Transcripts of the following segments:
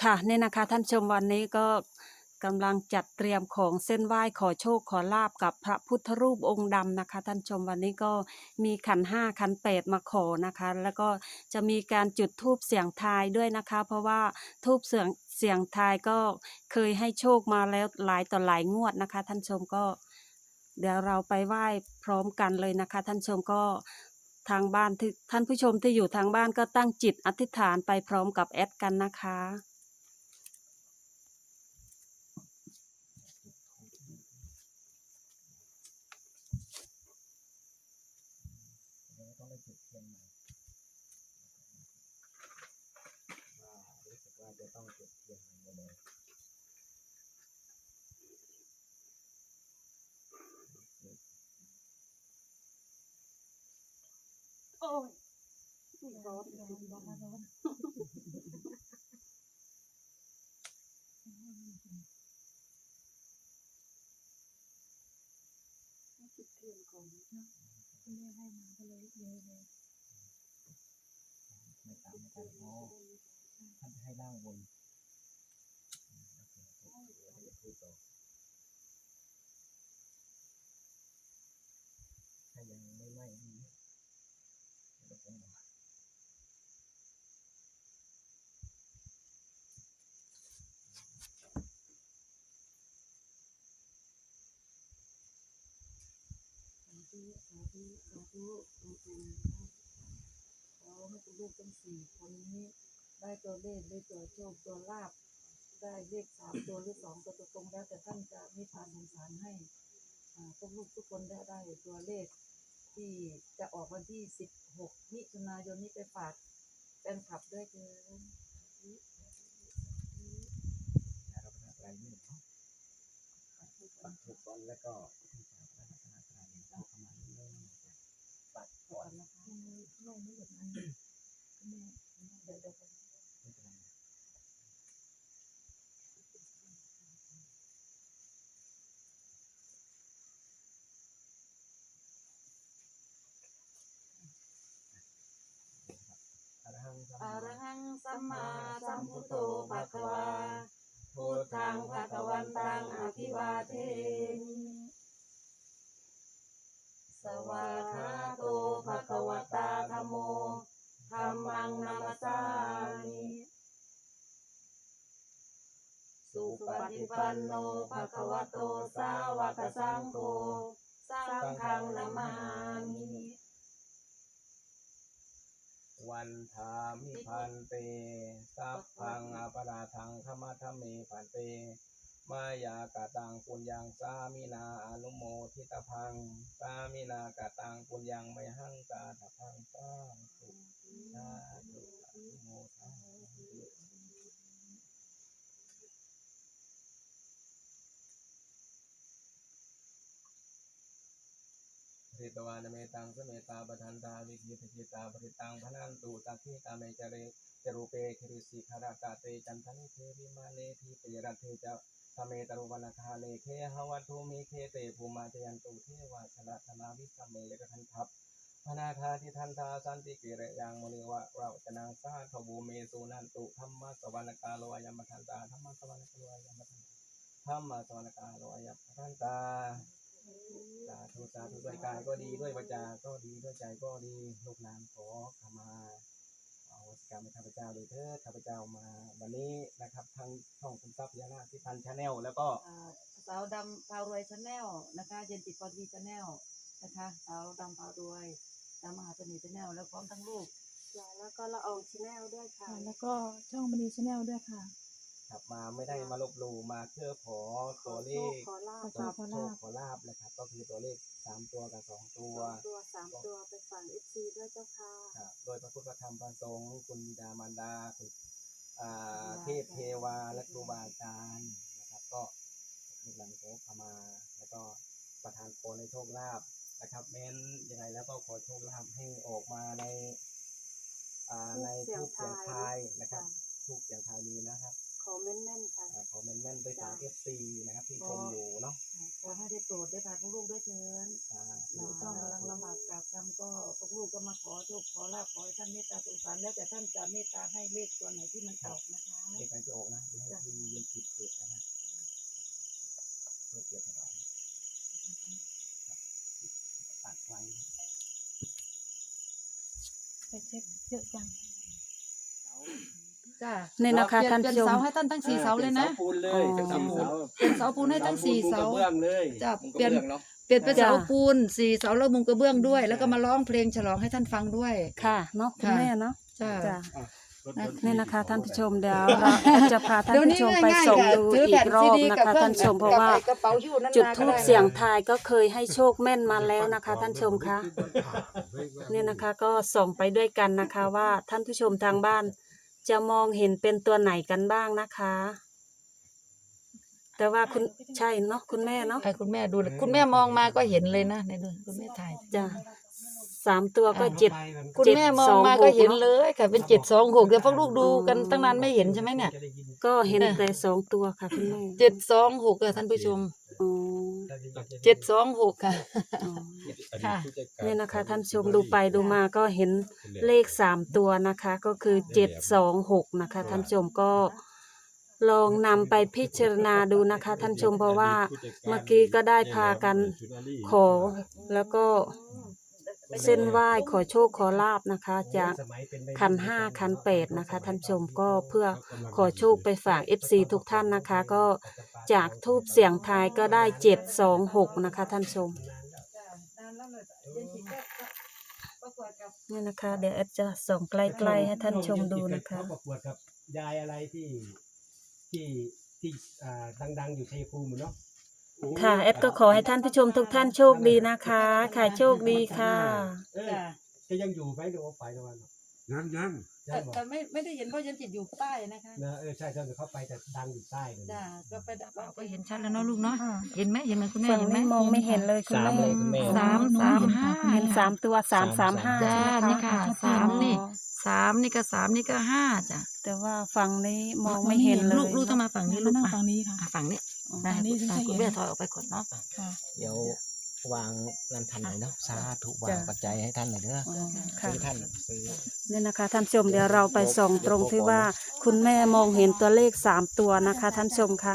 ค่ะนี่นะคะท่านชมวันนี้ก็กำลังจัดเตรียมของเส้นไหว้ขอโชคขอลาบกับพระพุทธรูปองค์ดำนะคะ ท่านชมวันนี้ก็มีขันห้าขันแปดมาขอนะคะ แล้วก็จะมีการจุดธูปเสียงทายด้วยนะคะ เพราะว่าธูปเสียงเสียงทายก็เคยให้โชคมาแล้วหลายต่อหลายงวดนะคะ ท่านชมก็ เดี๋ยวเราไปไหว้พร้อมกันเลยนะคะ ท่านชมก็ทางบ้านที่ท่านผู้ชมที่อยู่ทางบ้านก็ตั้งจิตอธิษฐานไปพร้อมกับแอดกันนะคะ เดี๋ยวต้องได้จุดเทียนใหม่ว่ารู้สึกว่าจะต้องจุดเทียนใหม่เลยโอ้ยร้อนร้อนร้อนร้อนจุดเทียนก่อนนะ คุณแม่ให้มาก็เลยเลยเลย ไม่ตามไม่ตามโอ้ท่านให้ร่างบนพูดต่อถ้ายังไม่ไหม้ดีเดี๋ยวผมบอสาธุสาธุสาธุ ขอปู่ขอให้คุณลูกทั้งสี่คนนี้ ได้ตัวเลขได้ตัวโชคตัวลาบได้เลขสามตัวหรือสองตัวตรงแล้วแต่ท่านจะมีทานสงสารให้อ่าพวกลูกทุกคนได้ได้ตัวเลข ที่จะออกวันที่สิบหกมิถุนายนนี้ไปฝากแฟนคลับด้วยเถินะครับประทานอะไรนี่เนาะปักถูกก่อนแล้วก็ ปักก่อนนะคะลงไม่หยุดนั้นแม่เดี๋ยวเดี๋ยวอรหังสัมมาสัมพุทโธภะคะวาพุทธังภะคะวันตังอภิวาเทมิ ปันโนภะคะวะโตสาวกสังโฆสังฆังนามามิวันธามิพันเต สัพพังอปราทังขมาธเมพันเต มายากะตังปุญญังสามินาอนุโมทิตพัง สามินากะตังปุญญังไมหังกาตพังสาธุสาธุอนุโมทา มิตวานเมตังสเมตาปทันตาวิคิตจิตาปริตังพนันตุตักขิตาเมจเรจรูเปคิริสิขารากาเตจันทนิเทวิมาเนทีเปรัตเทจะสเมตรุวันคาเลเคหวัตุมิเคเตภูมาเจยันตุเทวาชนะธนาวิสเมยกทันทัพพนาคาทิทันทาสันติกิระยังมุนิวะเราจนังสาทบูเมสุนันตุธรรมะสวรรคาโลอายัมทันตาธรรมะสวรรคาโลอายัมทันตาธรรมะสวรรคาโลอามทันตา สาธุสาธุด้วยกายก็ดีด้วยวาจา ก็ดีด้วยใจก็ดีลูกหลานขอขมาเอาวัสกรรมให้ข้าพเจ้าเลยเถิดข้าพเจ้ามา วันนี้นะครับทางช่องคุณทรัพย์พญานาที่พันชาแนลแล้วก็อ่าสาวดำพาวรวยชาแนลนะคะเย็นจิตพอดีชาแนลนะคะสาวดำพาวรวยดำมหาเสน่ห์ชาแนลแล้วพร้อมทั้งลูก แล้วก็ละอองชาแนลด้วยค่ะ ค่ะแล้วก็ช่องมณีชาแนลด้วยค่ะ กลับ มาไม่ได้มาลบหลู่มาเพื่อขอตัวเลขขอลาบขขออโชคโชคขอลาบนะครับ ก็คือตัวเลขสามตัวกับสองตัวตัวสามตัวไปฝั่งเอฟซีด้วยเจ้าค่ะ ครับโดยพระพุทธธรรมประสงค์คุณบิดามารดาคุณอ่าเทพเทวาและครูบาอาจารย์นะครับ ก็ลูกหลานขอขมา แล้วก็ประทานพรในโชคลาภนะครับแม้นยังไงแล้วก็ขอโชคลาภให้ออกมาในอ่าในทุกเสียงทายนะครับ ทุกเสียงทายนี้นะครับ ขอแม่นๆค่ะ อ่าขอแม่นๆไปฝากเอฟซีนะครับที่ชมอยู่เนาะขอให้ได้โปรดได้พาพวกลูกด้วยเถินอ่าเราต้องกำลังลำบากกราบคำก็พวกลูกก็มาขอโชคขอลาภขอให้ท่านเมตตาสงสารแล้วแต่ท่านจะเมตตาให้เลขตัวไหนที่มันออกนะคะ เด็กการจะออกนะเดี๋ยวให้ทีมเย็นจิตเกิดนะฮะเพื่อเกียรติถวายครับตัดไว้ ไปเช็คเยอะจัง จ้านี่นะคะเปลี่ยท่านเปลี่ยผู้ชม เสาให้ท่านทั้งสี่เสาเลยนะเสาปูนเลยอ๋อทั้งสี่เสาเปลี่ยนเสาปูนให้ทั้งสี่เสา ปูนกระเบื้องเลยจ้ะมุงกเปลี่ยนระบื้องเนาะ เปลี่ยนเป็นจ้ะ เสาปูนสี่เสาแล้วมุงกระเบื้องด้วย แล้วก็มาร้องเพลงฉลองให้ท่านฟังด้วยค่ะเนาะคุณค่ะแม่เนาะจ้า จ้ะนะนี่นะคะท่านผู้ชมเดี๋ยวเราจะพาท่านเดี๋ยวผู้นี้ชมไปง่ายส่งๆค่ะดูถืออีแผ่กนรอซีบดีนะกับคะเครื่อท่างนผู้ชมเพราะว่ากระเป๋าหิ้วนั่นจุดมาทูบก็ไเสียงทายก็เคยให้โชคแม่นมาแล้วนะคะ ท่านผู้ชมคะเนี่ยนะคะก็ส่งไปด้วยกันนะคะว่าท่านผู้ชมทางบ้าน จะมองเห็นเป็นตัวไหนกันบ้างนะคะ แต่ว่าคุณใช่เนาะคุณแม่เนาะให้คุณแม่ดูเลยคุณแม่มองมาก็เห็นเลยนะในดูคุณแม่ถ่ายจ้ะสามตัวก็เจ็ดคุณแม่มองเจ็ดสองมาก็เห็นหกเนอะเลยค่ะ เป็นเจ็ดสองหกเดี๋ยวพวกลูกดูกันตั้งนานไม่เห็นใช่ไหมเนี่ย ก็เห็นแต่สองตัวค่ะคุณแม่เจ็ดสองหกค่ะท่านผู้ชมอ๋อ เจ็ดสองหกค่ะอ๋อค่ะเนี่ยนะคะท่านผู้ชมดูไปดูมาก็เห็นเลขสามตัวนะคะ ก็คือเจ็ดสองหกนะคะท่านผู้ชมก็ลองนำไปพิจารณาดูนะคะท่านผู้ชมเพราะว่าเมื่อกี้ก็ได้พากันขอแล้วก็เส้นไหว้ขอโชคขอลาบนะคะ จากขันห้าขันแปดนะคะท่านผู้ชมก็เพื่อขอโชคไปฝาก FC ทุกท่านนะคะก็ จากทูบเสียงทายก็ได้เจ็ดสองหกนะคะท่านผู้ชมนี่นะคะ เดี๋ยวแอดจะส่งใกล้ๆให้ท่านชมดูนะคะเขาประกวดกับยายอะไรที่ที่ที่อ่าดังๆอยู่ชัยภูมิเนาะค่ะแอดก็ขอให้ท่านผู้ชมทุกท่านโชคดีนะคะค่ะโชคดีค่ะเออจะยังอยู่ไหมหรือว่าไปแล้ววันยัง ยังยังบอกแต่ไม่ไม่ได้เห็นเพราะยันจิตอยู่ใต้นะคะนะเออใช่ใช่เขาไปแต่ดังอยู่ใต้เลยจ้าก็ไปดับก็เห็นชัดแล้วเนาะลูกเนาะเห็นไหมเห็นไหมคุณแม่ฝั่งเห็นไหม นี้มองไม่เห็นเลยคุณสามแม่เลยคุณแม่ สามสามห้า เห็นสามตัวสามสามห้าจ้าใช่ไหมนี่คะค่ะสามนี่สามนี่ก็สามนี่ก็ห้าจ้ะแต่ว่าฝั่งนี้มองไม่เห็นเลยลูกลูกต้องมาฝั่งนี้ลูกนั่งมาฝั่งนี้ค่ะ อะฝั่งนี้อ๋อได้ฝั่งนี้ถึงจะเห็น คุณแม่ถอยออกไปก่อนเนาะค่ะ เดี๋ยว วางนันทันหน่อยเนาะสาธุวาจ้ะงปัจจัยให้ท่านหน่อยเด้ออ๋อค่ะ ซื้อท่านซื้อนี่นะคะท่านผู้ชมเดี๋ยวเราไปส่องตรงที่ว่าคุณแม่มองเห็นตัวเลขสามตัวนะคะ ท่านผู้ชมคะ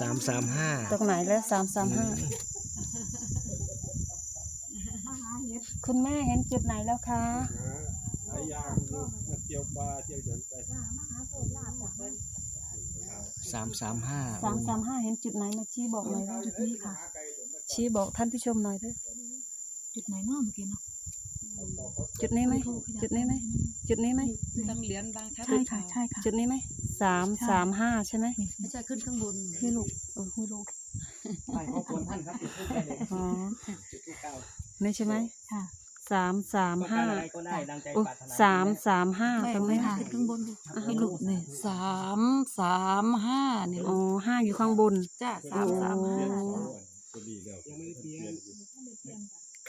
สามสามห้าตรงไหนแล้วสามสามห้าคุณแม่เห็นจุดไหนแล้วคะหลายอย่างอยู่มาเที่ยวปลาเที่ยวหยังไปสามสามห้าสามสามห้าเห็นจุดไหนมาชี้บอกหน่อยว่าจุดนี้ค่ะ ชี้บอกท่านผู้ชมหน่อยเถอะจุดไหนเนาะเมื่อกี้เนาะจุดนี้ไหมจุดนี้ไหมจุดนี้ไหมต้องเหรียญบางชัดใช่ค่ะใช่ค่ะจุดนี้ไหมสามสามห้าใช่ไหมนี่ไม่ใช่ขึ้นข้างบนพี่ลูกเออพี่ลูกไปขอบคุณท่านครับจุดทูปได้เลยอ๋อจุดทูปเก้านี่ใช่ไหมค่ะสามสามต้องห้าการอะไรก็ได้ดังใจโอ้ปรารถนาสามสามห้าไม่ตรงไม่นี้ค่ะขึ้นข้างบนดูอะให้ลูกนี่สามสามห้านี่อ๋ลูอกห้าอยู่ข้างบนจ้าสามสามห้า ก็ดีแล้วยังไม่ได้เปลี่ยน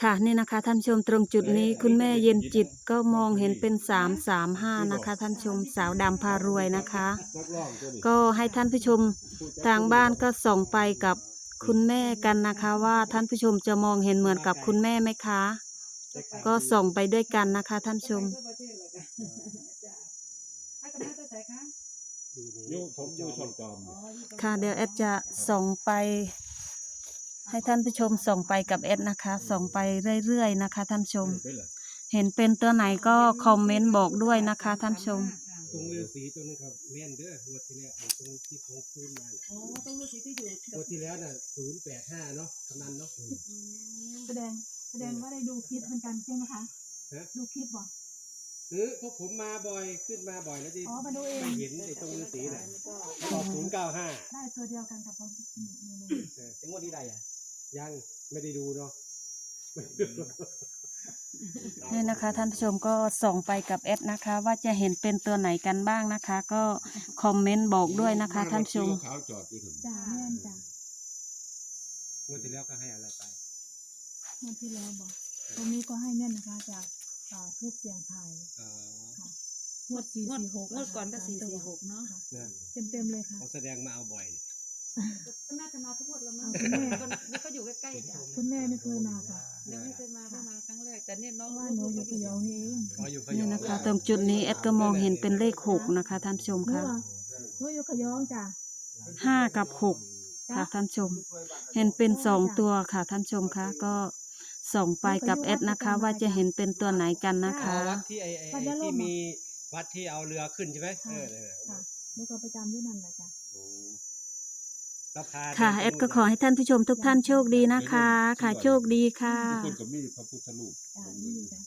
ค่ะนี่นะคะท่านผู้ชมตรงจุดนี้คุณแม่เย็นจิตก็มองเห็นเป็นสามสามห้านะคะ ท่านผู้ชมสาวดำพารวยนะคะนักร้องตัวนี้ก็ให้ท่านผู้ชมทางบ้านก็ส่งไปกับคุณแม่กันนะคะ ว่าท่านผู้ชมจะมองเห็นเหมือนกับคุณแม่ไหมคะ ก็ส่งไปด้วยกันนะคะ ท่านผู้ชมอยู่ผมอยู่ช่องจอมค่ะเดี๋ยวแอดจะส่งไป ให้ท่านผู้ชมส่งไปกับแอดนะคะส่งไปเรื่อยๆนะคะ ท่านผู้ชมเป็นเหรอเห็นเป็นตัวไหนก็คอมเมนต์บอกด้วยนะคะ ท่านผู้ชม ตรงเรือสีตัวนึงครับแม่นเด้องวดที่แล้วเอาตรงที่โค้งขึ้นมาน่ะอ๋อต้องลูกสีที่อยู่งวดที่แล้วน่ะศูนย์แปดห้าเนาะกำนันเนาะ แสดงแสดงว่าได้ดูคลิปเหมือนกันใช่ไหมคะฮะ ดูคลิปบอกเออพวกผมมาบ่อยขึ้นมาบ่อยแล้วที่อ๋อมาดูเองไม่เห็นไอ้ตรงเรือสีน่ะออกศูนย์เก้าห้าได้ตัวเดียวกันกับของหนูหนูเลยถึงวันที่ใดอะ ยังไม่ได้ดูเนาะนี่นะคะท่านผู้ชมก็ส่งไปกับแอดนะคะ ว่าจะเห็นเป็นตัวไหนกันบ้างนะคะ ก็คอมเมนต์บอกด้วยนะคะ ท่านผู้ชมขาวจอดอยู่ถึงจ้าแม่นจ้างวดที่แล้วก็ให้อะไรไปเมื่อที่แล้วบอกตรงนี้ก็ให้แน่นนะคะจากอ่าทูบเสียงไทายเอองวดสี่งวดสี่หกงวดก่อนก็สี่สี่หกเนาะนะเต็มเต็มๆเลยค่ะเขาแสดงมาเอาบ่อย ก็น่าจะมาทุกงวดแล้วมั้งเอาคุณแม่ คนนี่ก็อยู่ใกล้ๆจ้ะคุณแม่ไม่เคยมาค่ะยังไม่เคยมาเพิ่งมาครั้งแรกแต่เนี่ยเพน้องราะว่าหนูอยู่พะเยานี่เองเขาอยู่พะนี่เยานะคะ ตรงจุดนี้แอดก็มองเห็นเป็นเลขหกนะคะท่านผู้ชมหรือคะว่าหนูอยู่ขยองจ้ะห้ากับหกจ้ะค่ะท่านชม เห็นเป็นสองตัวค่ะท่านชมคะก็ส่องไปกับแอดนะคะ ว่าจะเห็นเป็นตัวไหนกันนะอ๋คะอวัดที่ไอ้ไอ้ไอ้ที่มีวัดที่เอาเรือขึ้นใช่ไหมเออเออค่ะหนูก็ประจำด้วยนั่นแหละจ้ะแล้วพา ค่ะแอดก็ขอให้ท่านผู้ชมทุกท่านโชคดีนะคะ ค่ะโชคดีค่ะทุกคนก็มีพระพุทธรูปจ้ะนี่จ้ะ